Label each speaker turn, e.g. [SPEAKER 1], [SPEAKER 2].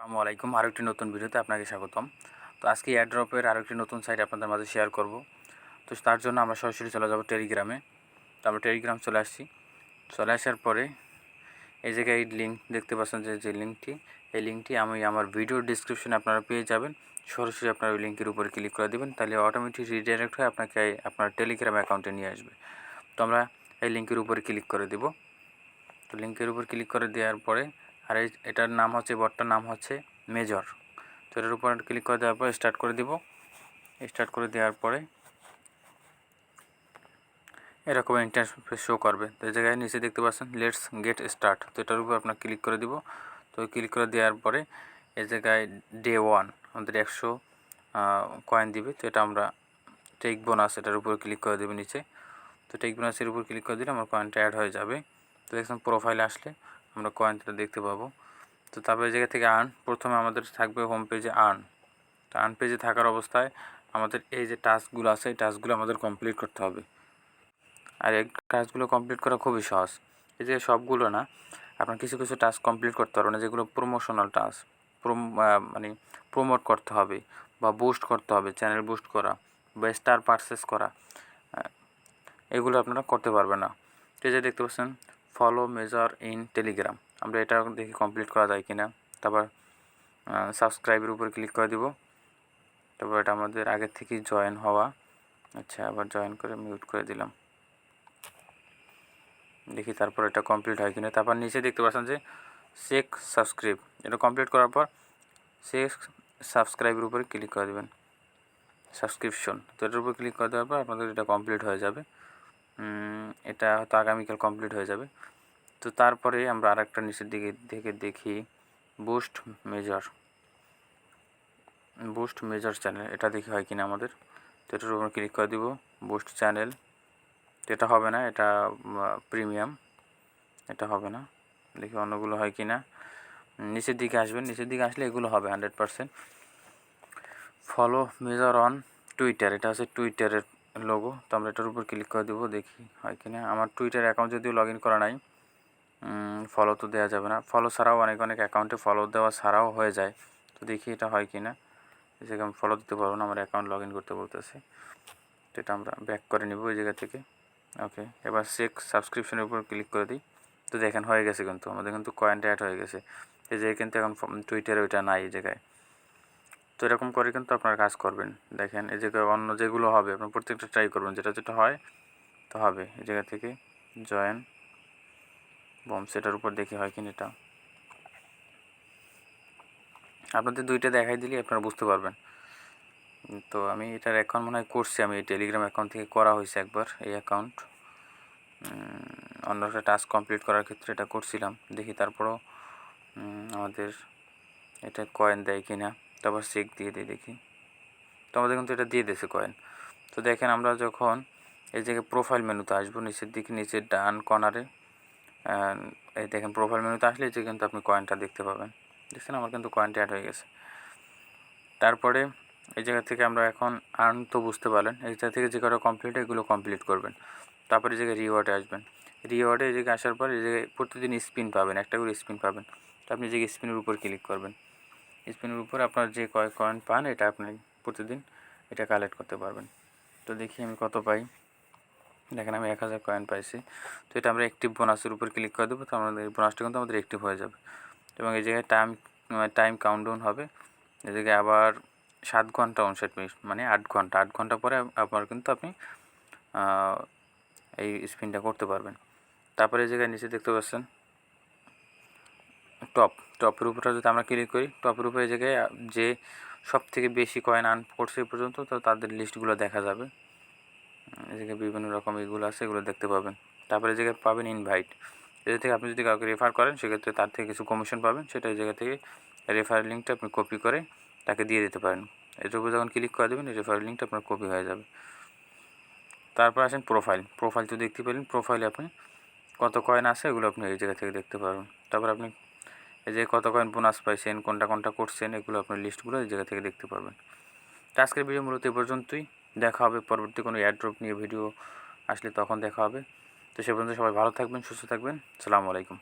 [SPEAKER 1] আসসালামু আলাইকুম। আরও একটি নতুন ভিডিওতে আপনাকে স্বাগতম। তো আজকে এয়ারড্রপের আরও একটি নতুন সাইট আপনাদের মাঝে শেয়ার করব। তো তার জন্য আমরা সরাসরি চলে যাব টেলিগ্রামে তো আমরা টেলিগ্রাম চলে আসছি। চলে আসার পরে এই জায়গায় এই লিঙ্ক দেখতে পাচ্ছেন যে যে লিঙ্কটি এই লিঙ্কটি আমি আমার ভিডিও ডিসক্রিপশনে আপনারা পেয়ে যাবেন। সরাসরি আপনার ওই লিঙ্কের উপরে ক্লিক করে দেবেন, তাহলে অটোমেটিক রিডাইরেক্ট হয়ে আপনাকে আপনার টেলিগ্রাম অ্যাকাউন্টে নিয়ে আসবে। তো আমরা এই লিঙ্কের উপরে ক্লিক করে দেব। তো লিঙ্কের উপর ক্লিক করে দেওয়ার পরে আর এই, এটার নাম হচ্ছে বটটার নাম হচ্ছে মেজর। তো এটার উপর ক্লিক করে দেওয়ার পরে স্টার্ট করে দিব। স্টার্ট করে দেওয়ার পরে এরকম ইন্টারফেস শো করবে। তো এই জায়গায় নিচে দেখতে পাচ্ছেন লেটস গেট স্টার্ট তো এটার উপর আপনার ক্লিক করে দিব। তো ক্লিক করে দেওয়ার পরে এই জায়গায় ডে ওয়ান আমাদের একশো কয়েন দিবে। তো এটা আমরা টেক বোনাস এটার উপর ক্লিক করে দেবে নিচে। তো টেক বোনাসের উপর ক্লিক করে দিলে আমার কয়েনটা অ্যাড হয়ে যাবে। তো দেখছেন প্রোফাইলে আসলে। আমরা কয়েনটা দেখতে পাবো। তো তারপরে এই জায়গা থেকে আর্ন প্রথমে আমাদের থাকবে হোম পেজে আর্ন তো আর্ন পেজে থাকার অবস্থায় আমাদের এই যে টাস্কগুলো আছে, এই টাস্কগুলো আমাদের কমপ্লিট করতে হবে। আর এই টাস্কগুলো কমপ্লিট করা খুবই সহজ। এই যে সবগুলো না, আপনার কিছু কিছু টাস্ক কমপ্লিট করতে পারবেন না যেগুলো প্রমোশনাল টাস্ক প্রম মানে প্রমোট করতে হবে বা বুস্ট করতে হবে চ্যানেল বুস্ট করা বা স্টার পারচেস করা। এগুলো আপনারা করতে পারবেন না। তো যে দেখতে পাচ্ছেন ফলো মেজার ইন টেলিগ্রাম আমরা এটা দেখি কমপ্লিট করা যায় কি না তারপর সাবস্ক্রাইবের উপর ক্লিক করে দিব। তারপর এটা আমাদের আগের থেকেই জয়েন হওয়া। আচ্ছা আবার জয়েন করে মিউট করে দিলাম। দেখি তারপর এটা কমপ্লিট হয় কিনা। তারপর নিচে দেখতে পাচ্ছেন যে চেক সাবস্ক্রাইব এটা কমপ্লিট করার পর চেক সাবস্ক্রাইবের উপরে ক্লিক করে দেবেন। সাবস্ক্রিপশন তো এটার উপর ক্লিক করে দেওয়ার পর আপনাদের এটা কমপ্লিট হয়ে যাবে। এটা হয়তো আগামীকাল কমপ্লিট হয়ে যাবে। তো তারপরে আমরা আরেকটা নিচের দিকে থেকে দেখি boost major boost major channel এটা দেখি হয় কিনা আমাদের। তো এটার উপর ক্লিক করে দিব বুস্ট চ্যানেল এটা হবে না, এটা প্রিমিয়াম এটা হবে না, দেখি অন্যগুলো হয় কি না নিচের দিকে আসবেন নিচের দিকে আসলে এগুলো হবে hundred percent follow major on Twitter এটা হচ্ছে টুইটারের লোগো তো আমরা এটার উপর ক্লিক করে দেবো, দেখি হয় কি না আমার টুইটার অ্যাকাউন্ট যদিও লগ ইন করা নাই ফলো তো দেওয়া যাবে না। ফলো ছাড়াও অনেক অনেক অ্যাকাউন্টে ফলো দেওয়া ছাড়াও হয়ে যায়। তো দেখি এটা হয় কি না আমি ফলো দিতে পারব না, আমার অ্যাকাউন্ট লগ ইন করতে বলতেছে। তো এটা আমরা ব্যাক করে নিব ওই জায়গা থেকে। ওকে এবার চেক সাবস্ক্রিপশনের উপর ক্লিক করে দিই। তো দেখেন হয়ে গেছে কিন্তু, আমাদের কিন্তু কয়েনটা অ্যাড হয়ে গেছে। এই যে কিন্তু এখন টুইটারে ওইটা নাই এই জায়গায়। তো এরকম করে কিন্তু আপনারা কাজ করবেন। দেখেন, এই জায়গায় অন্য যেগুলো হবে, আপনার প্রত্যেকটা ট্রাই করবেন। যেটা যেটা হয়, তো হবে। এই জায়গা থেকে জয়েন বম সেটার উপর দেখি হয় কিনা এটা। আপনাদের দুইটা দেখাই দিলে আপনারা বুঝতে পারবেন। তো আমি এটার অ্যাকাউন্ট মনে হয় করছি, আমি এই টেলিগ্রাম অ্যাকাউন্ট থেকে করা হয়েছে একবার, এই অ্যাকাউন্ট অন্য একটা টাস্ক কমপ্লিট করার ক্ষেত্রে এটা করছিলাম। দেখি তারপরও আমাদের এটা কয়েন দেয় কি না তারপর চেক দিয়ে দিই দেখি। তো আমাদের কিন্তু এটা দিয়ে দিয়েছে কয়েন তো দেখেন আমরা যখন এই জায়গায় প্রোফাইল মেনুতে আসব, নিচের দিকে নিচের ডান কর্নারে এই দেখেন প্রোফাইল মেনুতে আসলে যে কিন্তু আপনি কয়েনটা দেখতে পাবেন। দেখছেন আমার কিন্তু কয়েনটা অ্যাড হয়ে গেছে। তারপরে এই জায়গা থেকে আমরা এখন আর্ন তো বুঝতে পারলেন, এই জায়গা থেকে যে কটা কমপ্লিট এগুলো কমপ্লিট করবেন। তারপরে এই জায়গায় রিওয়ার্ডে আসবেন। রিওয়ার্ডে এই জায়গায় আসার পর এই জায়গায় প্রতিদিন স্পিন পাবেন, একটা করে স্পিন পাবেন। তো আপনি যে স্পিনের উপর ক্লিক করবেন। স্পিনের উপর আপনার যে কয় কয়েন পান, এটা আপনি প্রতিদিন এটা কালেক্ট করতে পারবেন। তো দেখি আমি কত পাই। দেখেন আমি এক হাজার কয়েন পাইছি। তো এটা আমরা অ্যাক্টিভ বোনাসের উপর ক্লিক করে দেবো। তো আমাদের এই বোনাসটা কিন্তু আমাদের একটিভ হয়ে যাবে। এবং এই জায়গায় টাইম টাইম কাউন্টডাউন হবে। এই জায়গায় আবার সাত ঘণ্টা উনষাট মানে আট ঘণ্টা। আট ঘণ্টা পরে আপনার কিন্তু আপনি এই স্পিনটা করতে পারবেন। তারপরে এই জায়গায় নিচে দেখতে পাচ্ছেন টপ টপের উপরটা যদি আমরা ক্লিক করি টপের উপরে জায়গায় যে সব থেকে বেশি কয়েন আর্ন করছে পর্যন্ত, তো তাদের লিস্টগুলো দেখা যাবে। এই জায়গায় বিভিন্ন রকম এগুলো আছে, এগুলো দেখতে পাবেন। তারপরে জায়গায় পাবেন ইনভাইট এদের থেকে আপনি যদি কাউকে রেফার করেন, সেক্ষেত্রে তার থেকে কিছু কমিশন পাবেন। সেটা এই জায়গা থেকে রেফার লিঙ্কটা আপনি কপি করে তাকে দিয়ে দিতে পারেন। এটার উপর যখন ক্লিক করে দেবেন রেফার লিঙ্কটা আপনার কপি হয়ে যাবে। তারপর আসেন প্রোফাইল প্রোফাইল তো দেখতে পেলেন। প্রোফাইলে আপনি কত কয়েন আছে, এগুলো আপনি এই জায়গা থেকে দেখতে পারবেন। তারপর আপনি এই যে কত কয়েন বোনাস পাইছেন, কোনটা কোনটা করছেন, এগুলো আপনার লিস্টগুলো এই জায়গা থেকে দেখতে পারবেন। তো আজকের ভিডিও মূলত এ পর্যন্তই। দেখা হবে পরবর্তী কোনো এয়ারড্রপ নিয়ে ভিডিও আসলে তখন দেখা হবে। তো সে পর্যন্ত সবাই ভালো থাকবেন, সুস্থ থাকবেন। সালামু আলাইকুম।